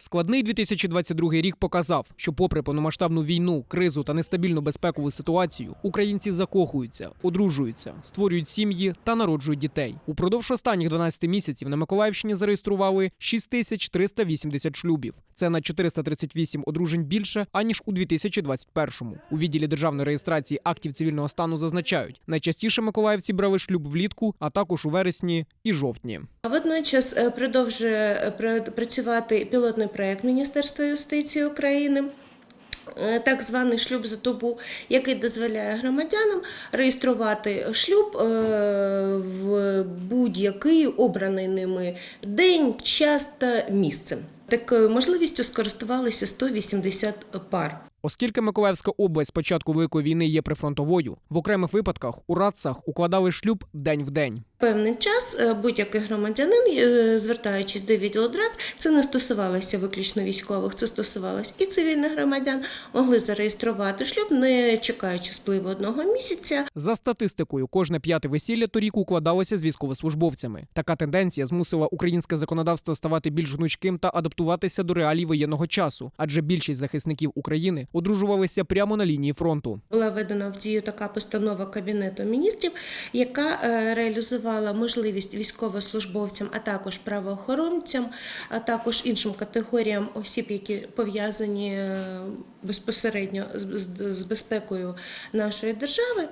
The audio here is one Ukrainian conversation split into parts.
Складний 2022 рік показав, що, попри повномасштабну війну, кризу та нестабільну безпекову ситуацію, українці закохуються, одружуються, створюють сім'ї та народжують дітей. Упродовж останніх 12 місяців на Миколаївщині зареєстрували 6380 шлюбів. Це на 438 одружень більше аніж у 2021-му. У відділі державної реєстрації актів цивільного стану зазначають, найчастіше миколаївці брали шлюб влітку, а також у вересні і жовтні. Водночас е, продовжує е, працювати пілотний проект Міністерства юстиції України. е, Так званий шлюб за добу, який дозволяє громадянам реєструвати шлюб е, в будь-який обраний ними день, час та місце. Такою можливістю скористувалися 180 пар. Оскільки Миколаївська область з початку великої війни є прифронтовою, в окремих випадках у радцах укладали шлюб день в день. Певний час е, будь-який громадянин, е, звертаючись до відділу ДРАЦ, це не стосувалося виключно військових, це стосувалося і цивільних громадян, могли зареєструвати шлюб, не чекаючи спливу одного місяця. За статистикою, кожне п'яте весілля торік укладалося з військовослужбовцями. Така тенденція змусила українське законодавство ставати більш гнучким та адаптуватися до реалій воєнного часу, адже більшість захисників України одружувалися прямо на лінії фронту. Була введена в дію така постанова Кабінету міністрів, яка е, реалізувала можливість військовослужбовцям, а також правоохоронцям, а також іншим категоріям осіб, які пов'язані е, безпосередньо з безпекою нашої держави.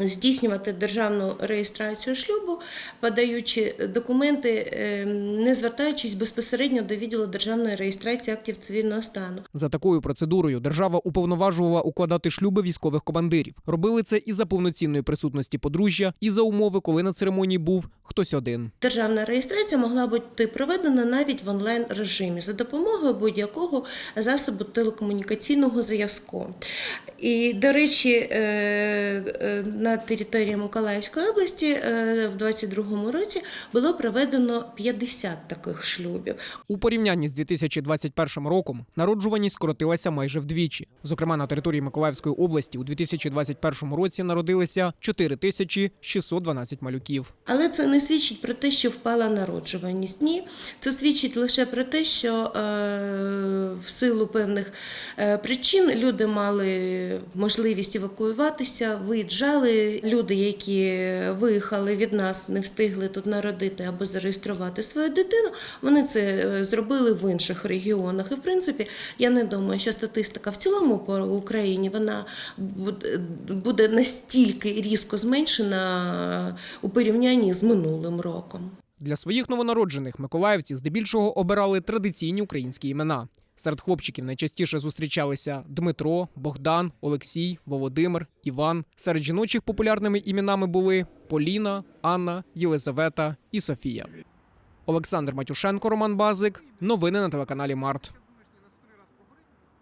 Здійснювати державну реєстрацію шлюбу, подаючи документи, е, не звертаючись безпосередньо до відділу державної реєстрації актів цивільного стану. За такою процедурою держава уповноважувала укладати шлюби військових командирів. Робили це і за повноцінної присутності подружжя, і за умови, коли на церемонії був хтось один. Державна реєстрація могла бути проведена навіть в онлайн режимі за допомогою будь-якого засобу телекомунікаційного зв'язку. І, до речі, е, е, на території Миколаївської області е, в 2022 році було проведено 50 таких шлюбів. У порівнянні з 2021 роком народжуваність скоротилася майже вдвічі. Зокрема, на території Миколаївської області у 2021 році народилися 4612 малюків. Але це не свідчить про те, що впала народжуваність. Ні, це свідчить лише про те, що в силу певних причин люди мали можливість евакуюватися, виїжджали. Люди, які виїхали від нас, не встигли тут народити або зареєструвати свою дитину. Вони це е, зробили в інших регіонах. І в принципі, я не думаю, що статистика в цілому по Україні вона буде- буде настільки різко зменшена у порівнянні з минулим роком. Для своїх новонароджених миколаївці здебільшого обирали традиційні українські імена. Серед хлопчиків найчастіше зустрічалися Дмитро, Богдан, Олексій, Володимир, Іван. Серед жіночих популярними іменами були Поліна, Анна, Єлизавета і Софія. Олександр Матюшенко, Роман Базик. Новини на телеканалі Март.